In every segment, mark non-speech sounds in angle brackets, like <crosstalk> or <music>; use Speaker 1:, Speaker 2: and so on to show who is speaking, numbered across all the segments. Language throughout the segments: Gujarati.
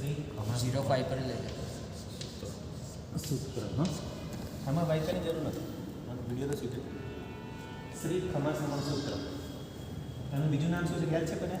Speaker 1: શ્રી
Speaker 2: ઝીરો ફાઈવ પર લઈ લો.
Speaker 1: સૂત્ર હા આમાં વાંચવાની જરૂર નથી. વીડિયો તો સીધો શ્રી ખમા સમણ સૂત્ર. એનું બીજું નામ શું છે? ખ્યાલ છે કોને?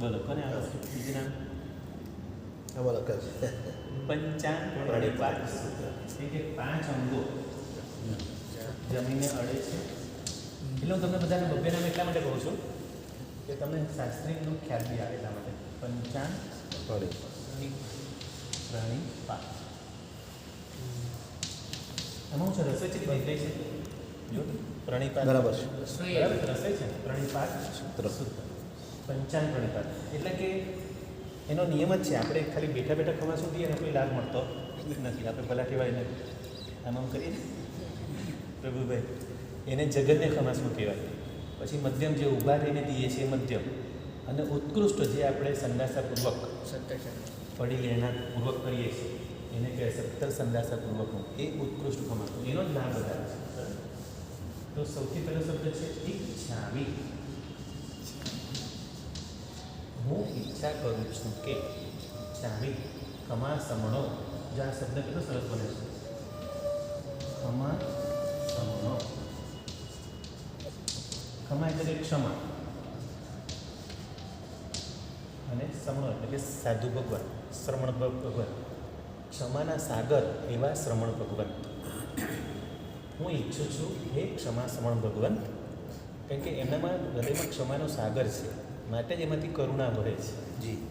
Speaker 1: બોલો, કોને આવે છે? બીજું નામ?
Speaker 3: બોલો લખાય છે
Speaker 1: પાંચ સૂત્ર. કે પાંચ અંગો. જમીને અડે છે. એટલે હું તમને બધાને બબ્બે નામ એટલા માટે કહું છું. કે તમને શાસ્ત્રીનો ખ્યાલ બી આવે એટલા માટે. પંચાંગ
Speaker 3: પાણી
Speaker 1: પ્રાણી પાક. એમાં હું છે? રસોઈ છે ભાઈ છે? જો પ્રણિપાત
Speaker 3: બરાબર છે.
Speaker 1: બરાબર? રસોઈ છે? પ્રણિપાત
Speaker 3: સૂત્ર.
Speaker 1: પંચાંગ પ્રણિપાત એટલે કે એનો નિયમ જ છે. આપણે ખાલી બેઠા બેઠા ખમાસું દઈએ ને કોઈ લાભ મળતો નથી. આપણે ભલા કહેવાય નથી આમ આમ કરીએ પ્રભુભાઈ એને જગતને ખમાસું કહેવાય? પછી મધ્યમ જે ઊભા રહીને દઈએ છીએ મધ્યમ. અને ઉત્કૃષ્ટ જે આપણે સંદાસાપૂર્વક પડી લેણા પૂર્વક કરીએ છીએ, એને કહે સત્તર સંદાસાપૂર્વકનું એ ઉત્કૃષ્ટ કમાતું એનો જ લાભ વધારે છે. તો સૌથી પહેલો શબ્દ છે ઈચ્છાવી. હું ઈચ્છા કરું છું કે ઈચ્છાવી કમા સમણો. જે આ શબ્દ કેટલો સરસ બને છે. કમા સમણો. ખમા એટલે ક્ષમા. અને શ્રમણ એટલે કે સાધુ ભગવાન શ્રમણ ભગવાન. ક્ષમાના સાગર એવા શ્રમણ ભગવાન. હું ઈચ્છું છું હે ક્ષમા શ્રમણ ભગવાન કારણ કે એમનામાં હૃદયમાં ક્ષમાનો સાગર છે માટે જ એમાંથી કરુણા વહે છે.
Speaker 3: જી.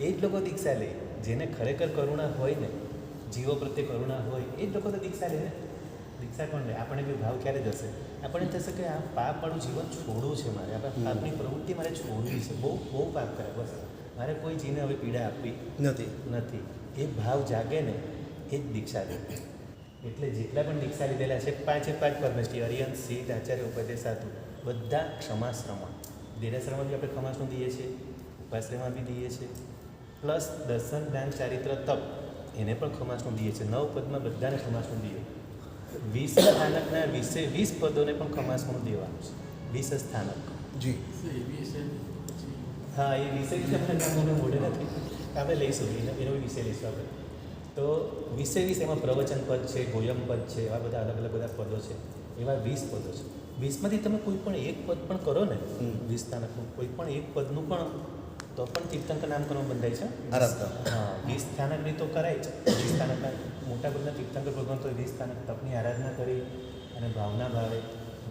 Speaker 1: એ જ લોકો દીક્ષા લે જેને ખરેખર કરુણા હોય ને જીવો પ્રત્યે કરુણા હોય એ જ લોકો તો દીક્ષા લે ને. દીક્ષા કોણ લે? આપણે બી ભાવ ક્યારે જશે આપણને થશે કે આ પાપવાળું જીવન છોડવું છે મારે. આપણે. પાપની પ્રવૃત્તિ મારે છોડવી છે. બહુ બહુ પાપ કરે બસ. મારે કોઈ જીને હવે પીડા આપવી
Speaker 3: નથી.
Speaker 1: નથી. એ ભાવ જાગે ને એ જ દીક્ષા દે એટલે જેટલા પણ દીક્ષા લીધેલા છે પાંચે પાંચ પરમેશ્રી અરિયન સીટ આચાર્ય ઉપદેશ સાધુ બધા ક્ષમાશ્રમણ દેરાશ્રમમાં બી આપણે ક્ષમાશ્રમ દઈએ છીએ? ઉપાશ્રમાં બી દઈએ છીએ. પ્લસ દર્શન જ્ઞાન ચારિત્ર તપ. એને પણ ક્ષમાશ્રમ દઈએ છીએ? નવ પદમાં બધાને ક્ષમાશ્રમ દઈએ? વીસ સ્થાનકના વીસે વીસ પદોને પણ ખમાસમાં દેવાનું છે. વીસ સ્થાનક.
Speaker 3: જી.
Speaker 1: હા એ વિષય વિશે આપણે મોઢે નથી. આપણે લઈશું એનો એનો વિષય લઈશું આપણે. તો વિષય વિશે એમાં પ્રવચન પદ છે ગોયમ પદ છે એવા બધા અલગ અલગ બધા પદો છે. એવા વીસ પદો છે. વીસમાંથી તમે કોઈ પણ એક પદ પણ કરો ને. વીસ સ્થાનકનું કોઈ પણ એક પદનું પણ તો પણ તીર્થંકર નામકરણ બંધાય છે. હા વીસ સ્થાનકની તો કરાય જ વીસ સ્થાનકના મોટા ભાગના તીર્થંકર ભગવાન તો વીસ સ્થાનક તપની આરાધના કરી અને ભાવના ભાવે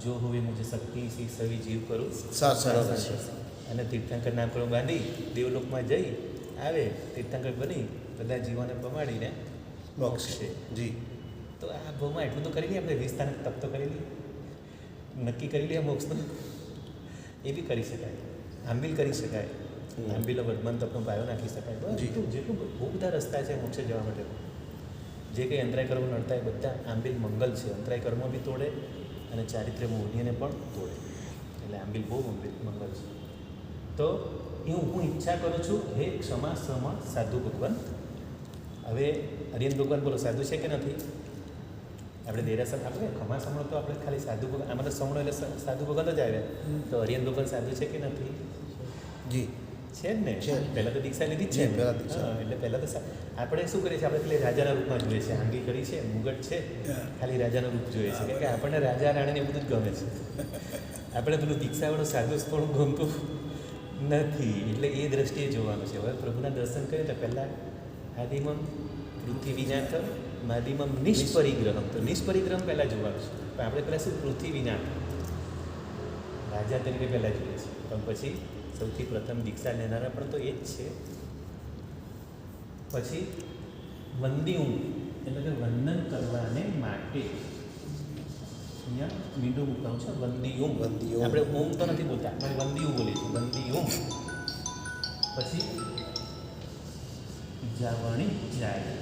Speaker 1: જો હવે મુજે શક્તિ સી સવી જીવ કરું
Speaker 3: સરસ છે.
Speaker 1: અને તીર્થંકર નામકરણ બાંધી દેવલોકમાં જઈ આવે તીર્થંકર બની બધા જીવોને પમાડીને
Speaker 3: મોક્ષ.
Speaker 1: મોક્ષે.
Speaker 3: જી.
Speaker 1: તો આ ભાવમાં એટલું તો કરી લઈએ આપણે વીસ સ્થાનક તપ તો કરી લઈએ. નક્કી કરી લઈએ મોક્ષનું એ બી કરી શકાય. આંબીલ કરી શકાય.
Speaker 3: હમ.
Speaker 1: આંબિલો વર્ધમાન તપનો પાયો નાખી શકાય. જેટલું જેટલું બહુ બધા રસ્તા છે મોક્ષે જવા માટે. જે કંઈ અંતરાય કર્મો નડતા એ બધા આંબિલ મંગલ છે. અંતરાય કર્મો બી તોડે અને ચારિત્ર્ય મૂલ્યને પણ તોડે. એટલે આંબિલ બહુ મંગલ મંગલ છે. તો એ હું ઈચ્છા કરું છું હે ક્ષમા શ્રમણ સાધુ ભગવાન. હવે હરિયન ભગવાન બોલો સાધુ છે કે નથી? આપણે દેરાસર આપણે ક્ષમા સમણો તો આપણે ખાલી સાધુ ભગવાન આમાં તો સમણો એટલે સાધુ ભગવાન જ આવ્યા. તો હરિયન ભગવાન સાધુ છે કે નથી?
Speaker 3: જી.
Speaker 1: છે જ ને
Speaker 3: છે.
Speaker 1: પહેલાં તો દીક્ષા લીધી જ છે
Speaker 3: પહેલાં દીક્ષા.
Speaker 1: એટલે પહેલાં તો આપણે શું કરીએ છીએ? આપણે પેલી રાજાના રૂપમાં જોઈએ છે આંગી કરી છે મુગટ છે ખાલી રાજાનું રૂપ જોઈએ છે. કે આપણને રાજા રાણીને એવું બધું જ ગમે છે. આપણે પેલું દીક્ષાવાળું સાધુ થોડું ગમતું નથી. એટલે એ દ્રષ્ટિએ જોવાનું છે. હવે પ્રભુના દર્શન કરીએ તો પહેલાં આદિમમ પૃથ્વીનાથ માદિમમ નિષ્પરિગ્રહમ તો નિષ્પરિગ્રહમ પહેલાં જોવાનું છે. પણ આપણે પહેલાં શું? પૃથ્વીનાથ રાજા તરીકે પહેલાં જોઈએ છીએ પણ પછી સૌથી પ્રથમ દીક્ષા લેનારા પણ તો એ જ છે. પછી વંદિયું એટલે કે વંદન કરવાને માટે અહીંયા મીંડું મૂકવાનું છે વંદિયુમ
Speaker 3: વંદિયુમ.
Speaker 1: આપણે ઓમ તો નથી બોલતા આપણે વંદિયું બોલીએ છીએ ઓમ પછી જાવણી જાય.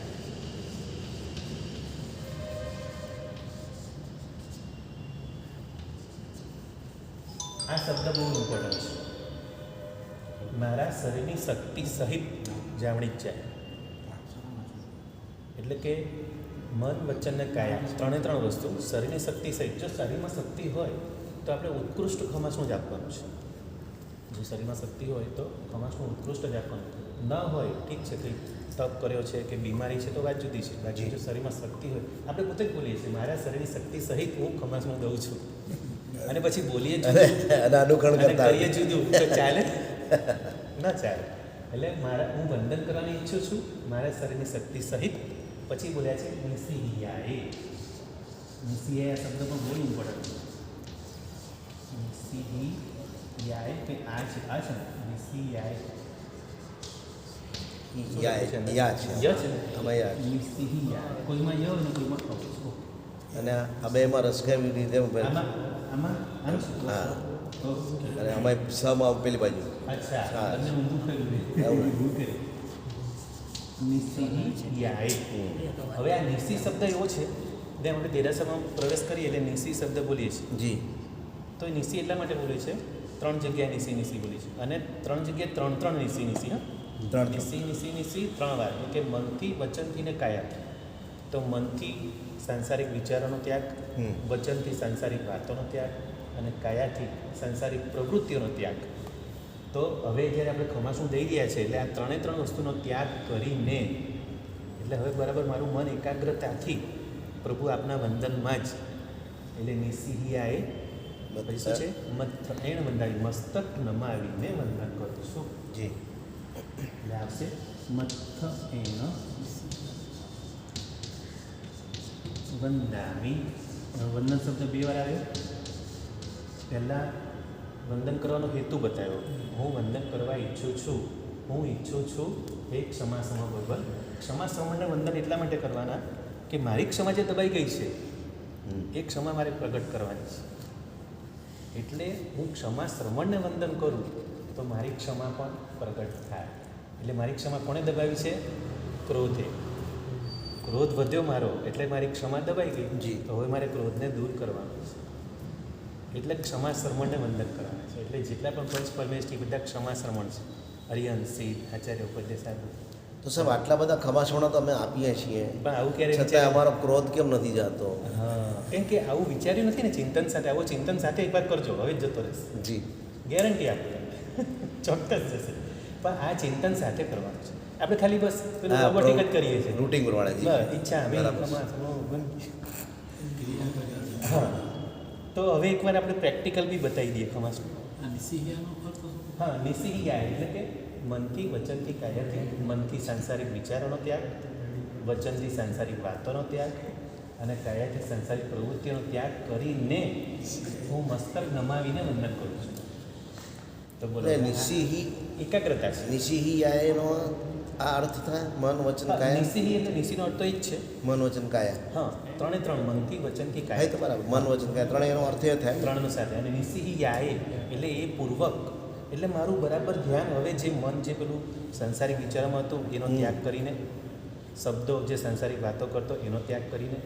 Speaker 1: આ શબ્દ બહુ ઇમ્પોર્ટન્ટ છે. મારા શરીરની શક્તિ સહિત જાવણી જ જાય. એટલે કે મન વચન ને કાયા ત્રણે ત્રણ વસ્તુ શરીરની શક્તિ સહિત. જો શરીરમાં શક્તિ હોય તો આપણે ઉત્કૃષ્ટ ખમાસનું જ આપવાનું છે. જો શરીરમાં શક્તિ હોય તો ખમાસનું ઉત્કૃષ્ટ જ આપવાનું. ન હોય ઠીક છે કંઈ તપ કર્યો છે કે બીમારી છે તો વાત જુદી છે. બાકી જો શરીરમાં શક્તિ હોય આપણે પોતે જ બોલીએ છીએ મારા શરીરની શક્તિ સહિત હું ખમાસમાં દઉં છું. અને પછી બોલીએ
Speaker 3: અને અનુકરણ
Speaker 1: કરીએ જુદું તો ચાલે. <laughs> ના ચાલે. એટલે મારા હું વંદન કરવાની ઈચ્છું છું. મારા શરીરની શક્તિ સહિત પછી બોલ્યા છે નિસિહિયાએ આ શબ્દ પણ બહુ ઇમ્પોર્ટન્ટ છે નિસિહિયાએ કે આ છે આ છે? ને નિસિહિયાએ
Speaker 3: યા યા છે.
Speaker 1: ય છે ને?
Speaker 3: આમાં યા
Speaker 1: કોઈમાં ય અને કોઈમાં.
Speaker 3: અને આ બેમાં રસકાવી રીતે
Speaker 1: આમાં આમાં
Speaker 3: હા. અને આમાં સમાં પેલી બાજુ.
Speaker 1: અચ્છા. તમને ઊંધું કર્યું કર્યું. નિસિહિયાએ હવે આ નિસી શબ્દ એવો છે જે આપણે દેરાસરમાં પ્રવેશ કરીએ એટલે નિસી શબ્દ બોલીએ છીએ.
Speaker 3: જી.
Speaker 1: તો એ નિસી એટલા માટે બોલીએ છે ત્રણ જગ્યાએ નિસી નિસી બોલી છે. અને ત્રણ જગ્યાએ ત્રણ ત્રણ નિસી નિસી હા?
Speaker 3: ત્રણ
Speaker 1: નિસી નિસી નિસી ત્રણ વાર. કે મનથી વચનથી ને કાયાથી તો મનથી સાંસારિક વિચારોનો ત્યાગ. વચનથી સાંસારિક વાતોનો ત્યાગ અને કાયાથી સાંસારિક પ્રવૃત્તિઓનો ત્યાગ. તો હવે જ્યારે આપણે ખમાસું દઈ રહ્યા છે એટલે આ ત્રણે ત્રણ વસ્તુનો ત્યાગ કરીને એટલે હવે બરાબર મારું મન એકાગ્રતાથી પ્રભુ આપના વંદનમાં જ એટલે નિસિહિયાએ પછી શું છે? એણ વંદાવી મસ્તક નમાવીને વંદન કરું શું?
Speaker 3: જે.
Speaker 1: એટલે આવશે મથ એણ વંદામી. વંદન શબ્દ બે વાર આવ્યો. પહેલાં વંદન કરવાનો હેતુ બતાવ્યો. હું વંદન કરવા ઈચ્છું છું. હું ઈચ્છું છું એ ક્ષમા સમા બરોબર ક્ષમા સમાને વંદન એટલા માટે કરવાના કે મારી ક્ષમા જે દબાઈ ગઈ છે એ ક્ષમા મારે પ્રગટ કરવાની છે. એટલે હું ક્ષમા શ્રવણને વંદન કરું તો મારી ક્ષમા પણ પ્રગટ થાય. એટલે મારી ક્ષમા કોણે દબાવી છે? ક્રોધે. ક્રોધ વધ્યો મારો એટલે મારી ક્ષમા દબાઈ ગઈ.
Speaker 3: જી.
Speaker 1: તો હવે મારે ક્રોધને દૂર કરવાનો છે. એટલે ક્ષમા શ્રમણને વંદન કરવાના છે. એટલે જેટલા પણ પંચ પરમેષ્ઠી બધા ક્ષમા શ્રમણ છે. હરિહંસ સિંહ આચાર્ય ઉપદેશ સાહેબ
Speaker 3: તો સાહેબ આટલા બધા ખમાસોણા તો અમે આપીએ છીએ.
Speaker 1: પણ આવું ક્યારે
Speaker 3: છતાં અમારો ક્રોધ કેમ નથી જતો?
Speaker 1: હા. કેમ કે આવું વિચાર્યું નથી ને ચિંતન સાથે. આવો ચિંતન સાથે એકવાર કરજો. હવે જ જતો રહેશે.
Speaker 3: જી.
Speaker 1: ગેરંટી આપું <laughs> ચોક્કસ જશે. પણ આ ચિંતન સાથે કરવાનું છે. આપણે ખાલી બસ રોબોટિક જ કરીએ છીએ.
Speaker 3: રૂટિંગ પ્રમાણે
Speaker 1: ઈચ્છા અમે. હા. તો હવે એકવાર આપણે પ્રેક્ટિકલ બી બતાવી દઈએ ખમાસમાં
Speaker 2: હા સિંહિયાનો ગયા
Speaker 1: હા નિસિહિયા એટલે કે મનથી વચનથી કાયાથી મનથી સાંસારિક વિચારોનો ત્યાગ વચનથી સાંસારિક વાતોનો ત્યાગ અને કાયાથી સાંસારિક પ્રવૃત્તિઓનો ત્યાગ કરીને હું મસ્તક નમાવીને વંદન કરું છું. તો બોલો.
Speaker 3: નિસિહી
Speaker 1: એકાગ્રતા છે.
Speaker 3: નિસિહી આયનો આ અર્થ થાય મન વચન કાયા?
Speaker 1: નિસિહિ એટલે નિસિનો અર્થ તો એ જ છે.
Speaker 3: મન વચન કાયા.
Speaker 1: હા ત્રણે ત્રણ મનથી વચનથી
Speaker 3: હા એ તો
Speaker 1: કાયા
Speaker 3: બરાબર. મન વચન કાયા. ત્રણેયનો અર્થ એ થાય.
Speaker 1: ત્રણનો સાથે. અને નિસિહિ યાએ એટલે એ પૂર્વક. એટલે મારું બરાબર ધ્યાન હવે જે મન જે પેલું સંસારિક વિચારોમાં હતું એનો ત્યાગ કરીને શબ્દો જે સંસારિક વાતો કરતો એનો ત્યાગ કરીને.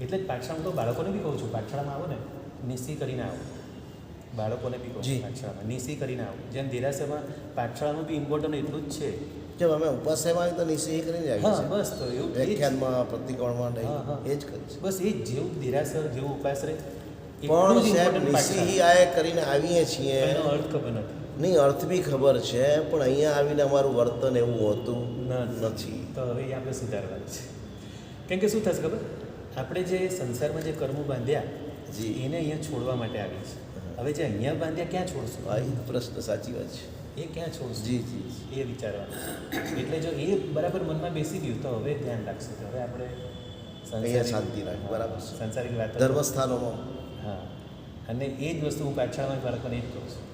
Speaker 1: એટલે જ પાઠશાળામાં તો બાળકોને બી કહું છું પાઠશાળામાં આવો ને. નિસી કરીને આવો. બાળકોને બી કહું પાઠશાળામાં. નિસી કરીને આવો. જેમ દેરાસરમાં પાઠશાળાનું બી ઇમ્પોર્ટન્ટ એટલું જ છે
Speaker 3: જેમ અમે ઉપાસમાં આવી તો નિસિહી કરીને આવી
Speaker 1: હા બસ તો એવું એ.
Speaker 3: વ્યાખ્યાનમાં પ્રતિકોણમાં
Speaker 1: હા, હા.
Speaker 3: એ જ છીએ.
Speaker 1: બસ એ જેવું દેરાસર જેવું ઉપાસરે
Speaker 3: પણ સાહેબ નિસિહી આ કરીને આવીએ છીએ.
Speaker 1: એનો અર્થ ખબર નથી.
Speaker 3: નહીં અર્થ બી ખબર છે પણ અહીંયા આવીને અમારું વર્તન એવું હોતું. નથી.
Speaker 1: તો હવે એ આપણે સુધારવાનું છે. કેમ કે શું થશે ખબર? આપણે જે સંસારમાં જે કર્મો બાંધ્યા
Speaker 3: જી.
Speaker 1: એને અહીંયા છોડવા માટે આવી છે હવે જે અહીંયા બાંધ્યા ક્યાં છોડશું?
Speaker 3: આ પ્રશ્ન સાચી વાત છે.
Speaker 1: એ ક્યાં છો
Speaker 3: જી જી
Speaker 1: એ વિચારવાનું. એટલે જો એ બરાબર મનમાં બેસી ગયું તો હવે ધ્યાન રાખશું. તો હવે આપણે
Speaker 3: અહીંયા શાંતિ રાખ બરાબર
Speaker 1: સંસારિક વાત
Speaker 3: ધર્મસ્થાનોમાં
Speaker 1: હા. અને એ જ વસ્તુ હું પાછળમાં બાળકોને એ જ કહું છું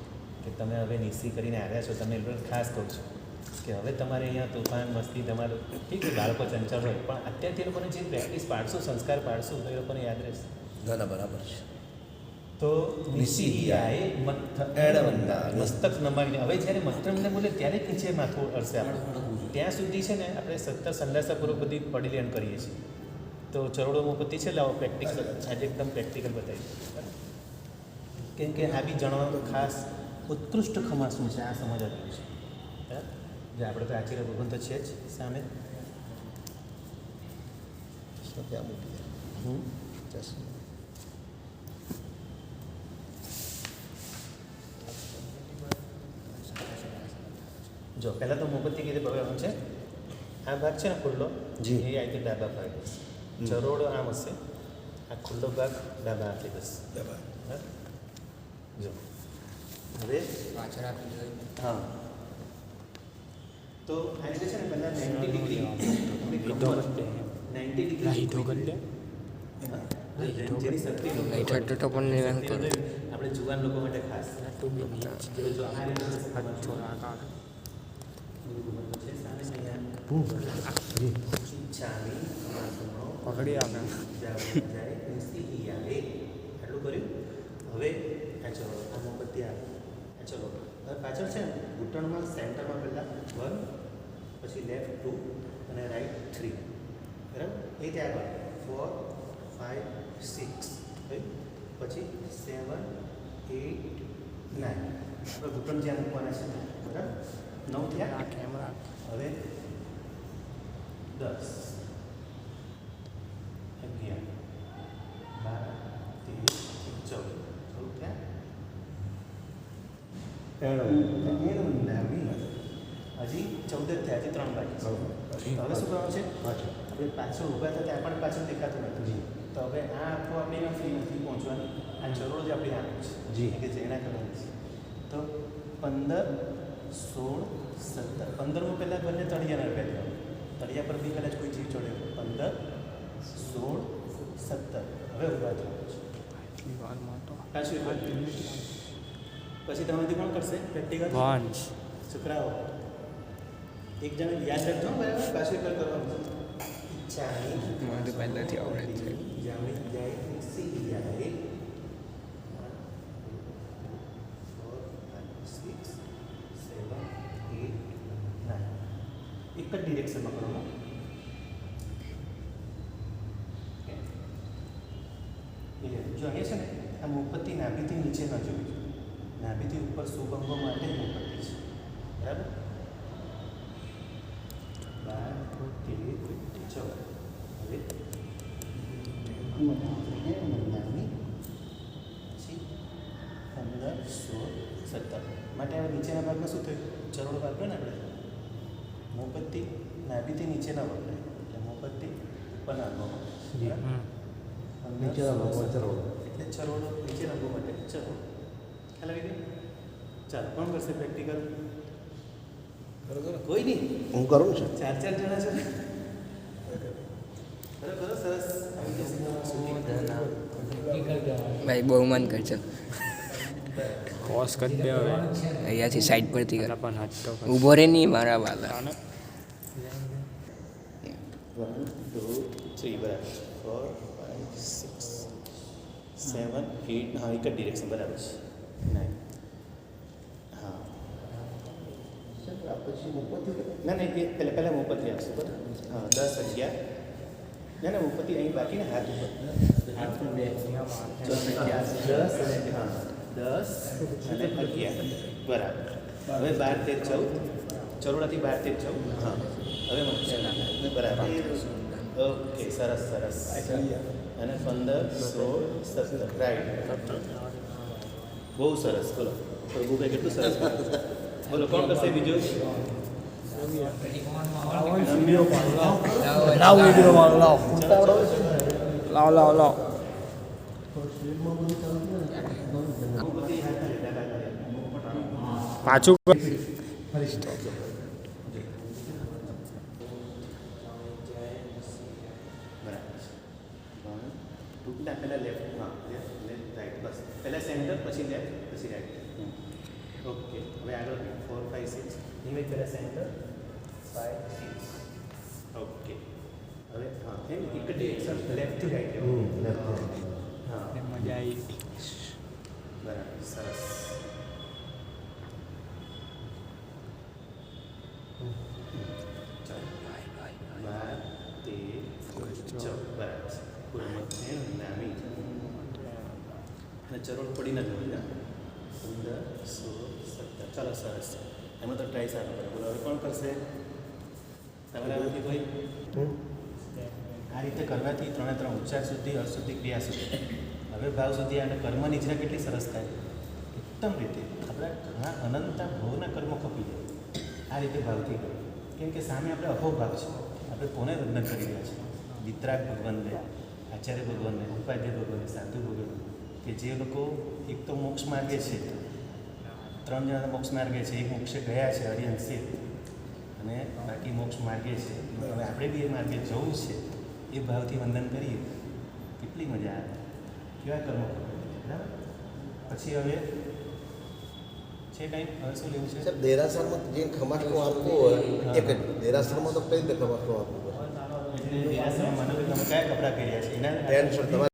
Speaker 1: કે તમે હવે નિસી કરીને આવ્યા છો તમે એ લોકોને ખાસ કહું છું કે હવે તમારે અહીંયા તોફાન મસ્તી તમારું ઠીક છે બાળકો ચંચળ હોય પણ અત્યારથી એ લોકોને જે પ્રેક્ટિસ પાડશું સંસ્કાર પાડશું તો એ લોકોને યાદ રહેશે.
Speaker 3: ના બરાબર છે.
Speaker 1: તો
Speaker 3: નિસિહિયાએ એણવંદામી.
Speaker 1: મસ્તક નમાવીને. હવે જ્યારે મંત્રમને બોલે ત્યારે નીચે માથું અડશે આપણે. ત્યાં સુધી છે ને આપણે સત્તર સંદાસાપૂર્વક બધી પડીલેણ કરીએ છીએ. તો ચરોડો પતિ છે લાવો પ્રેક્ટિકલ આજે એકદમ પ્રેક્ટિકલ બતાવી કેમ કે આ બી જણાવવાનું ખાસ ઉત્કૃષ્ટ ખમાસું છે આ સમજવાનું છે. બરાબર? જે આપણે તો આચાર્ય ભગવાન તો છે જ સામે.
Speaker 3: ત્યાં મૂકી
Speaker 1: હમ
Speaker 3: જશે.
Speaker 1: જો પહેલાં તો મોમબત્તી કીધે બગાડવાનું છે આ ભાગ છે ને ખુલ્લો
Speaker 3: જી.
Speaker 1: એ આ રીતે ડાબા ભાગે ચરોડો આમ હશે આ ખુલ્લો ભાગ ડાબા હાથે બસ બરાબર? જો હવે
Speaker 2: પાછળ આપી દે
Speaker 1: હા તો આ રીતે છે ને પહેલાં નાઇન્ટી ડિગ્રી નાઇન્ટી ડિગ્રી
Speaker 2: લાઈટો કરી દે
Speaker 1: જેની શક્તિ લોકો
Speaker 4: લાઈટ હતો તો પણ નિરંક કરો.
Speaker 1: આપણે જુવાન લોકો માટે ખાસ
Speaker 2: પકડી આપણે.
Speaker 1: આટલું કર્યું હવે ચલો આ મોમબત્તી ચલો હવે પાછળ છે ને ઘૂંટણમાં સેન્ટરમાં પહેલાં વન પછી લેફ્ટ ટુ અને રાઈટ થ્રી બરાબર એ ત્યાં આગળ ફોર ફાઇવ સિક્સ પછી સેવન એટ નાઇન આપણે ઘૂંટણ જ્યાં મૂકવાના છે, બરાબર? નવ થયા
Speaker 2: કેમેરા
Speaker 1: હવે દસ. અગિયાર. બાર. તેર. ચૌદ. ચૌદ થયા? હજી ચૌદ જ થયા હજી ત્રણ બાકી હવે શું કરવાનું છે? આપણે પાછું ઊભા થતા ત્યાં પણ પાછું દેખાતું નથી. તો હવે આ આખું આપણે નથી નથી પહોંચવાની. આ જરૂર જ આપણી આનું છે.
Speaker 3: જી.
Speaker 1: કે જેના કરવાની છે. તો પંદર સોળ સત્તર પંદરમું પહેલાં બંને તળિયાના દેવાનું તળિયા પર બી કદાચ કોઈ ચીજ ચડે પંદર સોળ સત્તર. હવે ઊભા થવાનું છે. પાછું એક વાર. પછી તમારાથી કોણ કરશે? પ્રેક્ટિકલ? છોકરાઓ. એક જણ યાદ રાખજો બરાબર? પાછું વાર કરવાનું
Speaker 4: મને તો પહેલાથી આવડે જ છે.
Speaker 1: જામી જાય સી જાય સિક્સ સેવન એટ નાઇન એક જ ડિરેક્શનમાં Okay. જો અહીંયા છે ને આ મોમબત્તી નાભીથી નીચે ન જોવી જોઈએ. નાભીથી ઉપર શુભંગો માટે જ છે. બરાબર? બાર તેર ચૌદ હવે પંદર, સોળ, સત્તર. માટે હવે નીચેના ભાગમાં શું થયું? ચરોડ વાપરે ને આપણે. મોમબત્તી નાભીથી નીચેના વપરાય એટલે મોમબત્તી ઉપરના અંગોમાં
Speaker 3: નીચેના ભાગમાં ચરોડો.
Speaker 1: એટલે ચરોડો નીચેના અંગો માટે ચરો ખ્યાલ આવી ગયો? ચાલો કોણ કરશે પ્રેક્ટિકલ કોઈ નહીં?
Speaker 3: હું કરું ને છે
Speaker 1: ચાર ચાર જણા છે?
Speaker 4: ભાઈ બહુ મન કરશે
Speaker 2: કોસ કરી દે હવે.
Speaker 4: અહીંયાથી સાઈડ પરથી કર.
Speaker 2: પણ હાથ તો
Speaker 4: ઊભો રે નહીં મારા વાલા.
Speaker 2: આને
Speaker 1: વન ટુ થ્રી બરાબર four five six seven eight હા એક જ ડિરેક્શન બરાબર છે નાઇન હા
Speaker 3: પછી મોકલતી
Speaker 1: ના ના એ પહેલાં પહેલાં મોપતી આવશે બરાબર હા દસ અગિયાર ના ના મોપતી અહીં બાકી ને હાથ ઉપર હાથ પર બે દસ અને હા દસ અને અગિયાર બરાબર હવે બાર તેર ચૌદ ચરોડાથી બાર તેર ચૌદ હા હવે મધ્ય બરાબર. ઓકે સરસ સરસ. અને પંદર સોળ સત્તર રાઈટ બહુ સરસ. બોલો. પ્રભુભાઈ કેટલું સરસ બોલો કોણ કરશે બીજું?
Speaker 2: લાવ વીડિયો મારો લાવ લાવ લાવ લાવ. પાછું કર
Speaker 1: બરાબર છે વન ટુ ના પહેલાં લેફ્ટ હા લેફ્ટ લેફ્ટ રાઈટ બસ. પહેલાં સેન્ટર પછી લેફ્ટ પછી રાઈટ ઓકે હવે આગળ ફોર ફાઇવ સિક્સ ધીમે પહેલાં સેન્ટર ફાઇવ સિક્સ ઓકે. હવે હા એમ એક ડિરેક્શન લેફ્ટથી
Speaker 3: રાઈટથી
Speaker 1: હા.
Speaker 2: મજા આવી.
Speaker 1: બરાબર સરસ. અને જરૂર પડી નથી બધા પંદર, સોળ, સત્તર. ચાલો, સરસ એમાં તો ટ્રાય સારો કરે બોલો, હવે કોણ કરશે? તમારામાંથી કોઈ? આ રીતે કરવાથી ત્રણે ત્રણ ઉચ્ચાર સુધી, અર્થ સુધી, ક્રિયા સુધી. હવે ભાવ સુધી અને કર્મની ઈચ્છા કેટલી સરસ થાય. ઉત્તમ રીતે. આપણા ઘણા અનંતતા ભવના કર્મો કપી જાય. આ રીતે ભાવથી કરો. કેમ કે સામે આપણે અહોભાવ છે. આપણે કોને વંદન કરી રહ્યા છીએ? વિતરાગ ભગવાનને, આચાર્ય ભગવાનને, ઉપાધ્યાય ભગવાનને, સાધુ કે જે લોકો એક તો મોક્ષ માર્ગે છે ત્રણ જણા મોક્ષ માર્ગે છે એક મોક્ષે ગયા છે હરિઅંશે અને બાકી મોક્ષ માર્ગે છે. હવે આપણે બી એ માર્ગે જવું છે એ ભાવથી વંદન કરીએ. કેટલી મજા આવે. કેવા કર્મો બરાબર? પછી હવે છે કંઈ હવે શું લેવું છે.
Speaker 3: સાહેબ દેરાસરમાં જે ખમાટલું આપવો હોય એક દેરાસરમાં તો કઈ રીતે ખમાટલું આપવો?
Speaker 1: એટલે દેરાસરમાં માનો તમે કયા કપડાં પહેર્યા છે? એના